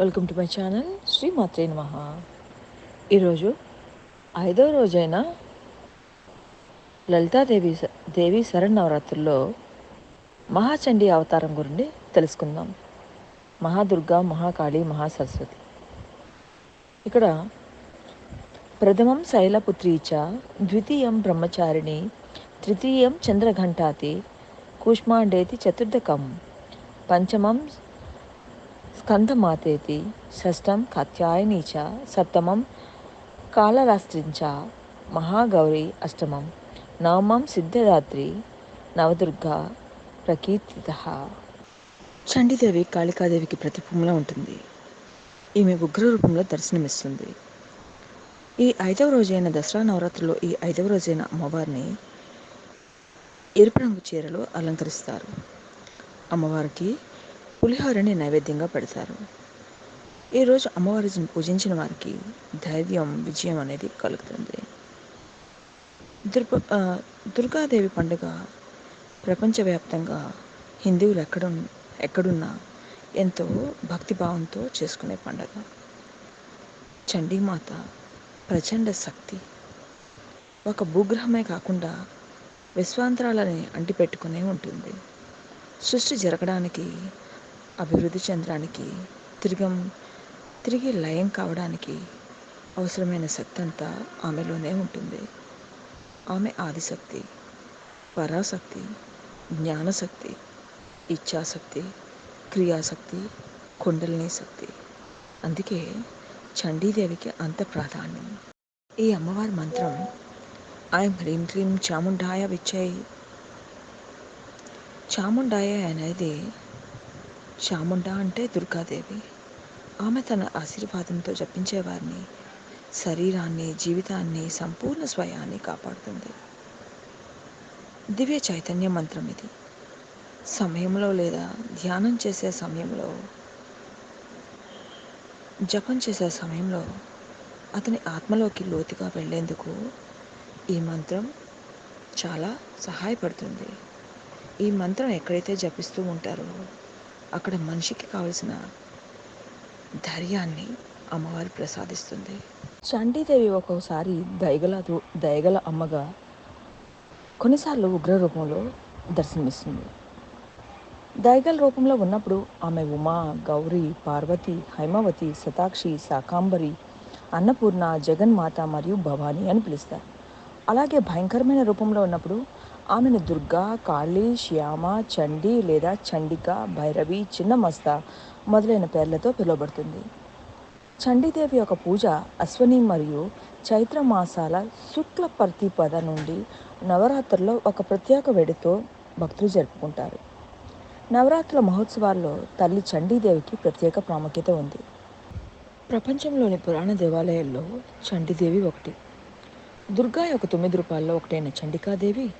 Welcome to my channel Sri మాత్రే నమ ఈరోజు ఐదో రోజైన లలితాదేవి దేవి శరణవరాత్రుల్లో మహాచండీ అవతారం గురించి తెలుసుకుందాం. మహాదుర్గా మహాకాళి మహాసరస్వతి. ఇక్కడ ప్రథమం శైలపుత్రీ చ ద్వితీయం బ్రహ్మచారిణి తృతీయం చంద్రఘంటాతి కూష్మాండేతి చతుర్థకం పంచమం స్కందమాతేతి షష్టం కాత్యాయని చ సప్తమం కాళరాస్త్రించ మహాగౌరి అష్టమం నవమం సిద్ధరాత్రి నవదుర్గా ప్రకీర్తిత. చండీదేవి కాళికాదేవికి ప్రతిబింబంలో ఉంటుంది. ఈమె ఉగ్ర రూపంలో దర్శనమిస్తుంది. ఈ ఐదవ రోజైన దసరా నవరాత్రిలో ఈ ఐదవ రోజైన అమ్మవారిని ఎరుపు రంగు చీరలో అలంకరిస్తారు. అమ్మవారికి పులిహోరని నైవేద్యంగా పెడతారు. ఈరోజు అమ్మవారిని పూజించిన వారికి ధైర్యం విజయం అనేది కలుగుతుంది. దుర్గ దుర్గాదేవి పండుగ ప్రపంచవ్యాప్తంగా హిందువులు ఎక్కడ ఎక్కడున్నా ఎంతో భక్తిభావంతో చేసుకునే పండుగ. చండీమాత ప్రచండ శక్తి. ఒక భూగ్రహమే కాకుండా విశ్వాంతరాలని అంటిపెట్టుకునే ఉంటుంది. సృష్టి జరగడానికి అభివృద్ధి చెందడానికి తిరిగం తిరిగి లయం కావడానికి అవసరమైన శక్తి అంతా ఆమెలోనే ఉంటుంది. ఆమె ఆదిశక్తి పరాశక్తి జ్ఞానశక్తి ఇచ్ఛాశక్తి క్రియాశక్తి కుండలిని శక్తి. అందుకే చండీదేవికి అంత ప్రాధాన్యం. ఈ అమ్మవారి మంత్రం ఐం హ్రీం క్లీం చాముండాయ విచ్చాయి చాముండాయ అనేది చాముండ అంటే దుర్గాదేవి. ఆమె తన ఆశీర్వాదంతో జపించేవారిని. శరీరాన్ని జీవితాన్ని సంపూర్ణ స్వయాన్ని కాపాడుతుంది. దివ్య చైతన్య మంత్రం ఇది. సమయంలో లేదా ధ్యానం చేసే సమయంలో జపం చేసే సమయంలో అతని ఆత్మలోకి లోతుగా వెళ్ళేందుకు ఈ మంత్రం చాలా సహాయపడుతుంది. ఈ మంత్రం ఎక్కడైతే జపిస్తూ ఉంటారో అక్కడ మనిషికి కావలసిన ధైర్యాన్ని అమ్మవారు ప్రసాదిస్తుంది. చండీదేవి ఒక్కొక్కసారి దయగల దయగల అమ్మగా కొన్నిసార్లు ఉగ్ర రూపంలో దర్శనమిస్తుంది. దయగల రూపంలో ఉన్నప్పుడు ఆమె ఉమా గౌరీ పార్వతి హైమవతి శతాక్షి శాకాంబరి అన్నపూర్ణ జగన్మాత మరియు భవాని అని పిలుస్తారు. అలాగే భయంకరమైన రూపంలో ఉన్నప్పుడు ఆమెను దుర్గా కాళీ శ్యామ చండి లేదా చండిక భైరవి చిన్నమస్త మొదలైన పేర్లతో పిలువబడుతుంది. చండీదేవి యొక్క పూజ అశ్వని మరియు చైత్ర మాసాల శుక్ల ప్రతిపద నుండి నవరాత్రుల్లో ఒక ప్రత్యేక వేడితో భక్తులు జరుపుకుంటారు. నవరాత్రుల మహోత్సవాల్లో తల్లి చండీదేవికి ప్రత్యేక ప్రాముఖ్యత ఉంది. ప్రపంచంలోని పురాణ దేవాలయాల్లో చండీదేవి ఒకటి. దుర్గా యొక్క తొమ్మిది రూపాల్లో ఒకటైన చండికాదేవి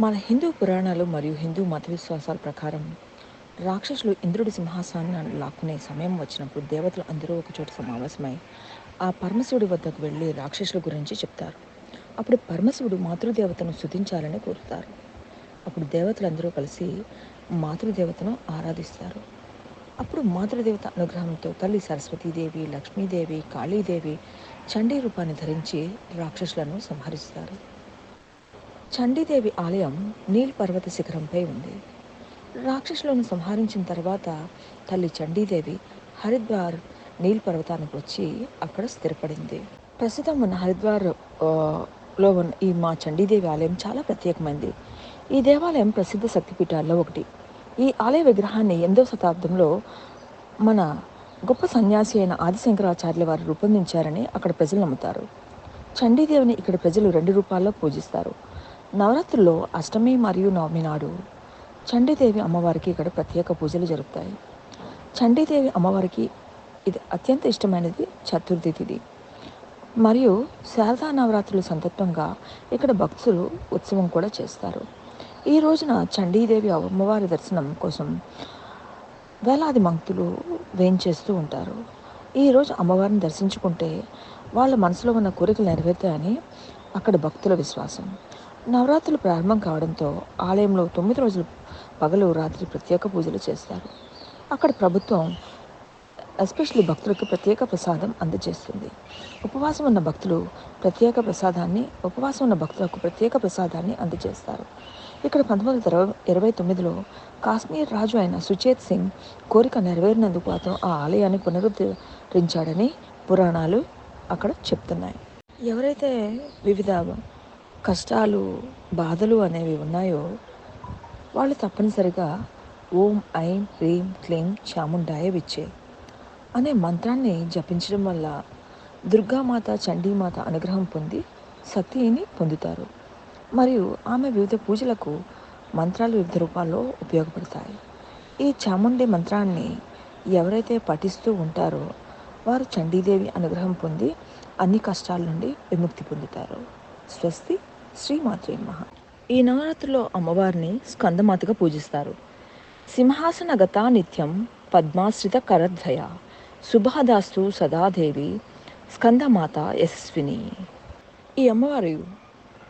మన హిందూ పురాణాలు మరియు హిందూ మత విశ్వాసాల ప్రకారం రాక్షసులు ఇంద్రుడి సింహాసనాన్ని లాక్కునే సమయం వచ్చినప్పుడు దేవతలు అందరూ ఒకచోట సమావేశమై ఆ పరమశివుడి వద్దకు వెళ్ళి రాక్షసుల గురించి చెప్తారు. అప్పుడు పరమశివుడు మాతృదేవతను స్తుతించాలని కోరుతారు. అప్పుడు దేవతలందరూ కలిసి మాతృదేవతను ఆరాధిస్తారు. అప్పుడు మాతృదేవత అనుగ్రహంతో తల్లి సరస్వతీదేవి లక్ష్మీదేవి కాళీదేవి చండీ రూపాన్ని ధరించి రాక్షసులను సంహరిస్తారు. చండీదేవి ఆలయం నీల్ పర్వత శిఖరంపై ఉంది. రాక్షసులను సంహరించిన తర్వాత తల్లి చండీదేవి హరిద్వార్ నీల్ పర్వతానికి వచ్చి అక్కడ స్థిరపడింది. ప్రస్తుతం ఉన్న హరిద్వార్లో ఉన్న ఈ మా చండీదేవి ఆలయం చాలా ప్రత్యేకమైనది ఈ దేవాలయం ప్రసిద్ధ శక్తిపీఠాల్లో ఒకటి. ఈ ఆలయ విగ్రహాన్ని ఎనిమిదవ శతాబ్దంలో మన గొప్ప సన్యాసి అయిన ఆదిశంకరాచార్యుల వారు రూపొందించారని అక్కడ ప్రజలు నమ్ముతారు. చండీదేవిని ఇక్కడ ప్రజలు రెండు రూపాల్లో పూజిస్తారు. నవరాత్రుల్లో అష్టమి మరియు నవమి నాడు చండీదేవి అమ్మవారికి ఇక్కడ ప్రత్యేక పూజలు జరుగుతాయి చండీదేవి అమ్మవారికి ఇది అత్యంత ఇష్టమైనది చతుర్థి తిథి. మరియు శారదా నవరాత్రుల సందర్భంగా ఇక్కడ భక్తులు ఉత్సవం కూడా చేస్తారు. ఈ రోజున చండీదేవి అమ్మవారి దర్శనం కోసం వేలాది భక్తులు వేయించేస్తూ ఉంటారు. ఈరోజు అమ్మవారిని దర్శించుకుంటే వాళ్ళ మనసులో ఉన్న కోరికలు నెరవేరుతాయని అక్కడ భక్తుల విశ్వాసం. నవరాత్రులు ప్రారంభం కావడంతో ఆలయంలో తొమ్మిది రోజులు పగలు రాత్రి ప్రత్యేక పూజలు చేస్తారు అక్కడ ప్రభుత్వం ఎస్పెషల్లీ భక్తులకు ప్రత్యేక ప్రసాదం అందజేస్తుంది. ఉపవాసం ఉన్న భక్తులు ప్రత్యేక ప్రసాదాన్ని ఉపవాసం ఉన్న భక్తులకు ప్రత్యేక ప్రసాదాన్ని అందజేస్తారు. ఇక్కడ పంతొమ్మిది వందల ఇరవై తొమ్మిదిలో కాశ్మీర్ రాజు అయిన సుచేత్ సింగ్ కోరిక నెరవేరినందుకు అతను ఆ ఆలయాన్ని పునరుద్ధరించాడని పురాణాలు అక్కడ చెప్తున్నాయి. ఎవరైతే వివిధ కష్టాలు బాధలు అనేవి ఉన్నాయో వాళ్ళు తప్పనిసరిగా ఓం ఐం హ్రీం క్లీం చాముండాయ విచ్చే అనే మంత్రాన్ని జపించడం వల్ల దుర్గామాత చండీమాత అనుగ్రహం పొంది శక్తిని పొందుతారు. మరియు ఆమె వివిధ పూజలకు మంత్రాలు వివిధ రూపాల్లో ఉపయోగపడతాయి. ఈ చాముండి మంత్రాన్ని ఎవరైతే పఠిస్తూ ఉంటారో వారు చండీదేవి అనుగ్రహం పొంది అన్ని కష్టాల నుండి విముక్తి పొందుతారు. స్వస్తి శ్రీమాత్రే మహా ఈ నవరాత్రిలో అమ్మవారిని స్కందమాతగా పూజిస్తారు. సింహాసనగత నిత్యం పద్మాశ్రిత కరద్వయ శుభాదాస్తు సదాదేవి స్కందమాత యశస్విని. ఈ అమ్మవారు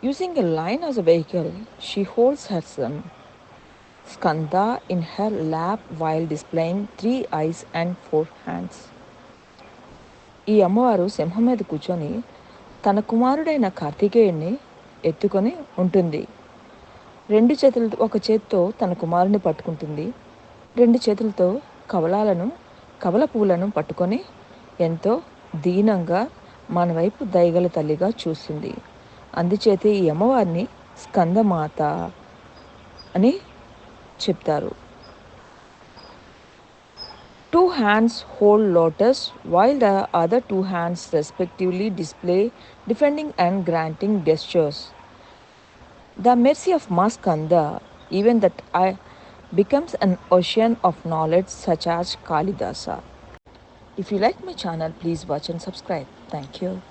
using a lion as a vehicle she holds her son Skanda in her lap while displaying three eyes and four hands ఈ అమ్మవారు సింహం మీద కూర్చొని తన కుమారుడైన కార్తికేయుడిని ఎత్తుకొని ఉంటుంది. రెండు చేతులతో ఒక చేతితో తన కుమారుని పట్టుకుంటుంది. రెండు చేతులతో కవలాలను కవల పువ్వులను పట్టుకొని ఎంతో దీనంగా మన వైపు దయగల తల్లిగా చూస్తుంది. అందుచేత ఈ అమ్మవారిని స్కందమాత అని చెప్తారు. Two hands hold lotus while the other two hands respectively display defending and granting gestures. The mercy of Maskanda, even that I becomes an ocean of knowledge such as Kalidasa. If you like my channel, please watch and subscribe. Thank you.